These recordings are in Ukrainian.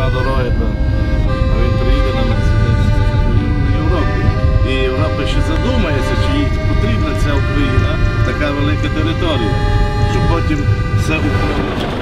нема дороги, то а він приїде на Мерседесі в Європі. І Європа ще задумається, чи їй потрібна ця Україна, така велика територія, щоб потім все управляти.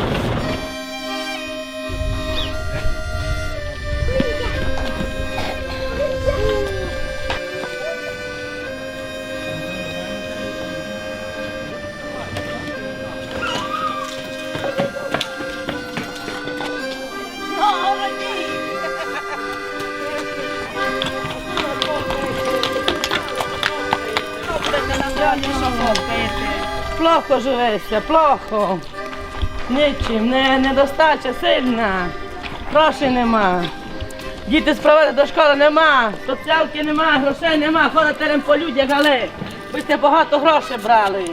Плохо живеться, плохо. Нічим, не, недостача сильна. Грошей нема. Діти справити до школи нема, соціалки нема, грошей нема, ходите по людях, але ви сте багато грошей брали.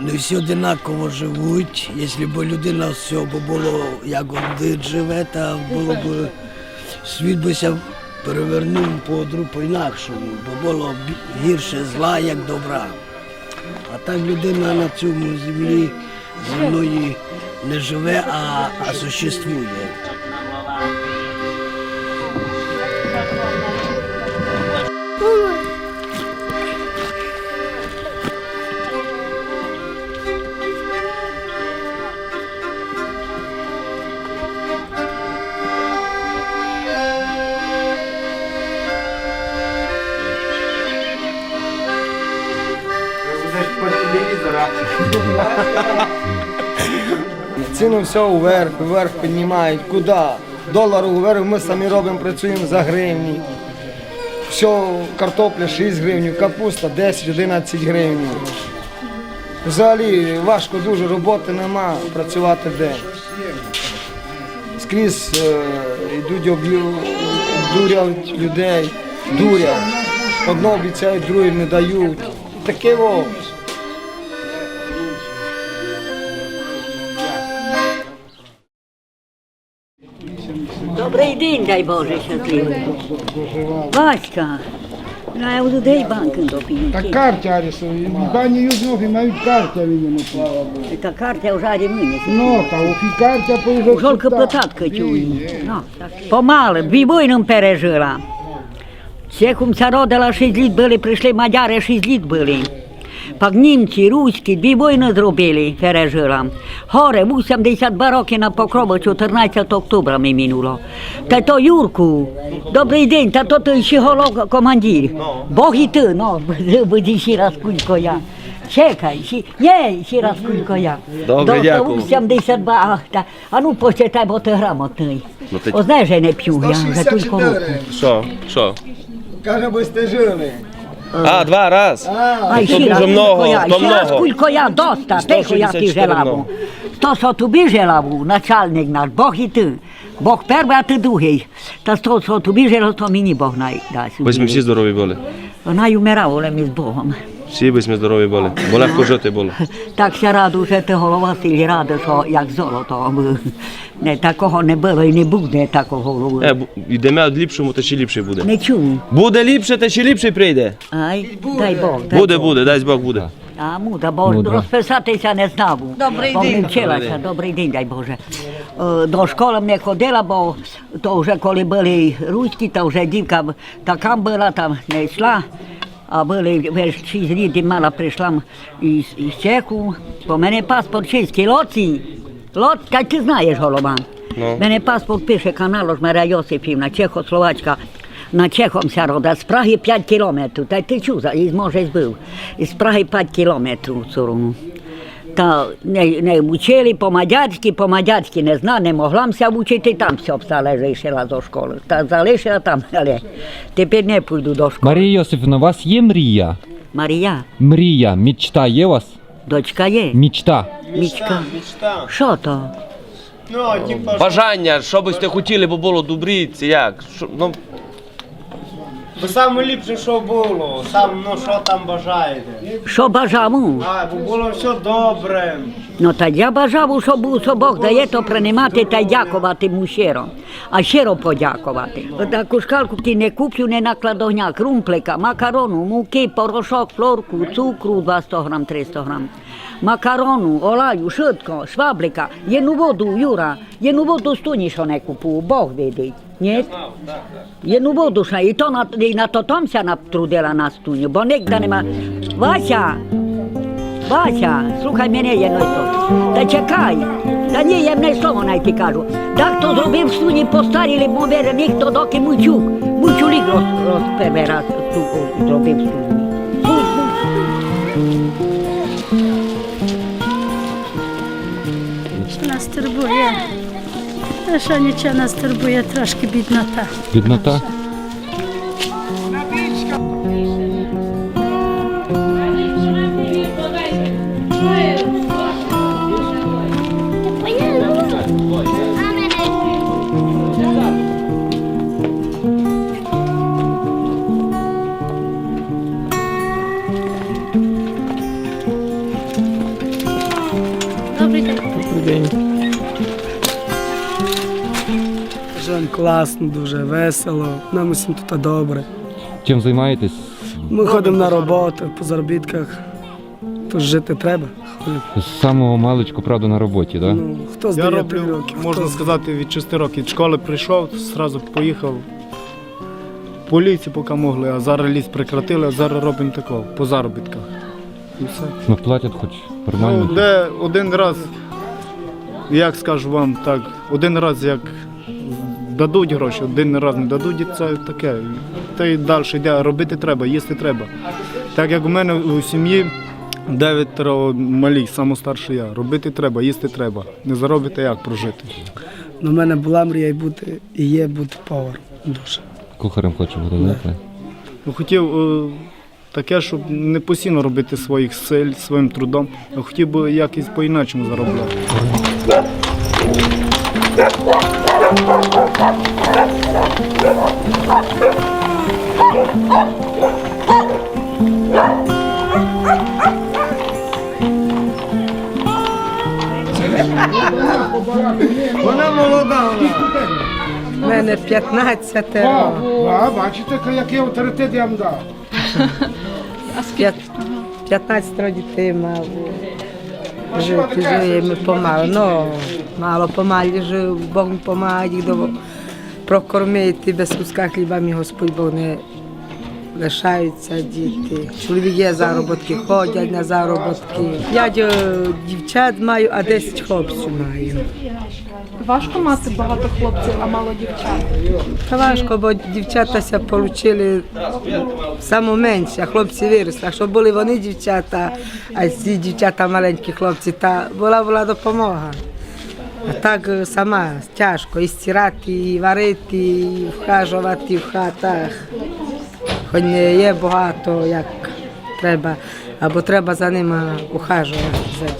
Не всі одинаково живуть. Якщо б людина все було як один живе, то було б світ би ся перевернув по друг по-інакшому, бо було гірше зла, як добра. А так людина на цьому землі земної не живе, а, а существує. Ціну все вверх, вверх піднімають. Куди? Долар вверх, ми самі робимо, працюємо за гривні. Все, картопля 6 гривень, капуста 10-11 гривень. Взагалі важко дуже, роботи нема, працювати де. Скрізь е, йдуть облю, дурять людей, дурять. Одно обіцяють, друге не дають. Таке во. Добрий день, дай Боже, щасливий. Васька, ну, я буду дай банком до Так пінки. картяри są, Bani юзнохи мають картя видимо, слава Богу. Та карта вже ремині. Ну, та у картя поїжджав. Жолка плататка чую. Ну, так. Помале, дві війни пережила. Чехом ця родила 6 літ були, прийшли мадяри 6 літ були. Пак німці, руські, дві війни зробили, пережила. Горе, 82 роки на покрову, 14 октября ми минуло. Та то Юрку, добрий день, та то ти ще голов командир. Бог і ти, ну, буде ще раз кулько я. Чекай, ще, ні, ще раз кулько я. Добре, До- дякую. до 72, ах, та, а ну почитай, бо ти грамотний. Ну, ти- О, знаєш, я не п'ю, я вже тільки руку. 164. Що? Що? Каже, би сте жили. А, два раз. Ай, то ще раз дуже много, кулько я, то ще раз много. кулько я, доста, тихо я ти 164 желаву. много. То, що тобі желаву, начальник наш, Бог і ти. Бог перший, а ти другий. Та то, що тобі желав, то мені Бог най дасть. Ось ми всі здорові були. Вона й умирала, але ми з Богом. Всі би ми здорові були. Бо легко жити було. Так ще раду, що ти голова сіль рада, що як золото. Не, такого не було і не буде такого голови. Е, бу- йдемо від ліпшому, то ще ліпший буде. Не чую. Буде ліпше, то ще ліпший прийде. Ай, дай Бог. дай Буде, Бог. буде, дай Бог буде. А муда, бо розписатися не знав. Добрий день. Не вчилася. Добрий день, дай Боже. Е, До школи не ходила, бо то вже коли були руські, то вже дівка така була, там не йшла. А були весь шість літ мала прийшла із, із Чеху. Бо мене паспорт чеський, лоці. лот, та ти знаєш, голова. No. Мене паспорт пише канал Марія Йосипівна, Чехословачка. На Чехом ся рода, з Праги 5 кілометрів, та й ти чув, і може збив. Із Праги 5 кілометрів цурому. Та не, не вчили по-мадярськи, по-мадярськи не зна, не могла ся вчити, там все залишила до школи. Та залишила там, але тепер не пойду до школи. Марія Йосифівна, у вас є мрія? Марія, Мрія, мечта є у вас? дочка є, Мечта. мічка. Що то? Бажання, що би сте хотіли, бо було добрі, це як? Що, ну, То саме ліпше, що було, сам ну що там бажаєте. Що бажамо? А, бо було все добре. Ну та я бажав, що був, що Бог дає, то приймати та дякувати му щиро. А щиро подякувати. Таку шкалку ті не куплю, не накладовня, крумплика, макарону, муки, порошок, флорку, цукру 200 грам, 300 грам. Макарону, олаю, швидко, шваблика, єну воду, Юра, єну воду стуні, що не купую, Бог видить. Ні? Єну воду ще, і то на, і на то томся натрудила на стуні, бо нігде нема. Вася, Вася, слухай мене єдно то. Та чекай, та ні, я не слово най ти кажу. Так то зробив суні постаріли, мовери, ніхто доки мучук. Мучулік роз, розпервера зробив суні. Нас турбує. Та Nasza niecia nas turbuje troszkę biednota. Biednota? Класно, дуже весело. Нам усім тут добре. Чим займаєтесь? Ми ходимо на роботу по заробітках. Тож жити треба. З самого маличку, правда, на роботі, так? Ну, хто з Я 9 роблю, років? можна хто з- сказати, від 6 років. Від школи прийшов, одразу поїхав. Поліції поки могли, а зараз ліс прекратили, а зараз робимо такого, по заробітках. І все. Ну платять хоч нормально. Ну, де один раз, як скажу вам так, один раз як дадуть гроші, один раз не дадуть, і це таке. Та й далі йде, робити треба, їсти треба. Так як у мене у сім'ї дев'ятеро малі, самостарший я. Робити треба, їсти треба. Не заробити як прожити. Ну, в мене була мрія і бути, і є бути поваром. Дуже. Кухарем хочу бути, так? Ну, хотів е, таке, щоб не постійно робити своїх сил, своїм трудом, а хотів би якось по-іначому заробляти. Вона молода. У мене 15 А, бачите, який авторитет я вам дав. П'ят- 15 дітей мав. Жити живемо помало. Ну, мало помалі жив, Бог їх до прокормити без куска хліба, мій Господь Бог не лишаються діти. Чоловік є заробітки, ходять на заробітки. Е, дівчат маю, а 10 хлопців маю. Важко мати багато хлопців, а мало дівчат. Та важко, бо дівчатася отримали саме менше, а хлопці виросли. Якщо були вони дівчата, а ці дівчата маленькі хлопці, та була була допомога. А так е, сама тяжко і стирати, і варити, і вхажувати в хатах. Хоч не є багато, як треба, або треба за ними ухажувати. дітьми.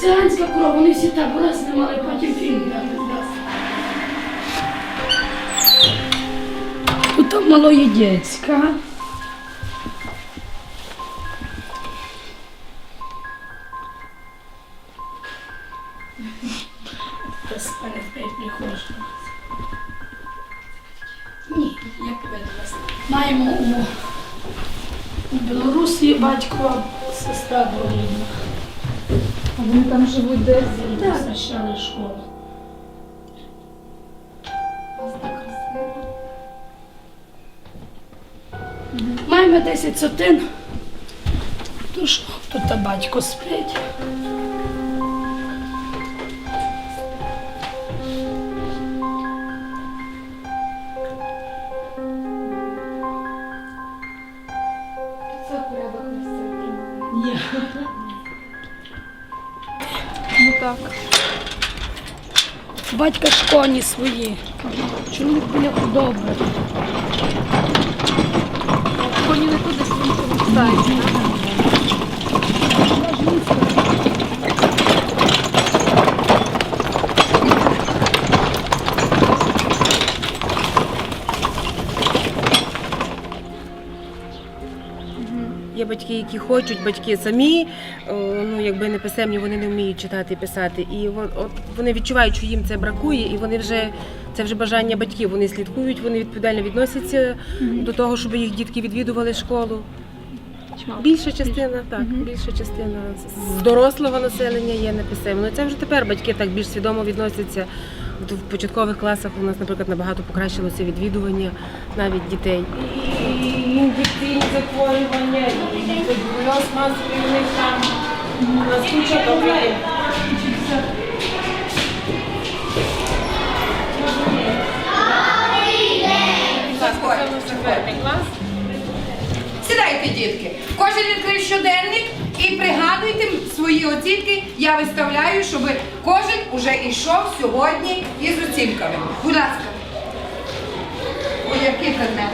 Циганська кров, вони всі табора знімали, Тут малоєдецька. Ні, як веделась. Маємо у, Білорусі батько, сестра двоюрідна. А вони там живуть десь? Так, священна Маємо 10 сотин. Тож тут та батько спить. Ні. Ну так. Батька ж коні свої. Чоловік біля добре. Є батьки, які хочуть, батьки самі, е, ну якби не писемні, вони не вміють читати і писати. І от вони відчувають, що їм це бракує, і вони вже це вже бажання батьків. Вони слідкують, вони відповідально відносяться mm -hmm. до того, щоб їх дітки відвідували школу. Більша частина, так, більша частина з дорослого населення є неписемно. Це вже тепер батьки так більш свідомо відносяться. От В початкових класах у нас, наприклад, набагато покращилося відвідування навіть дітей. І інфекційні захворювання, і туберкульоз масовий у них там. У нас куча проблем. Сідайте, дітки. Кожен відкрив щоденник і пригадуйте свої оцінки. Я виставляю, щоб кожен уже йшов сьогодні із оцінками. Будь ласка. Ой, який предмет?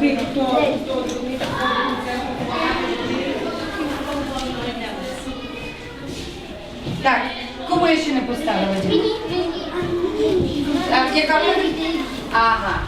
тих, хто до Так, кому я ще не поставила? А, яка? Ага.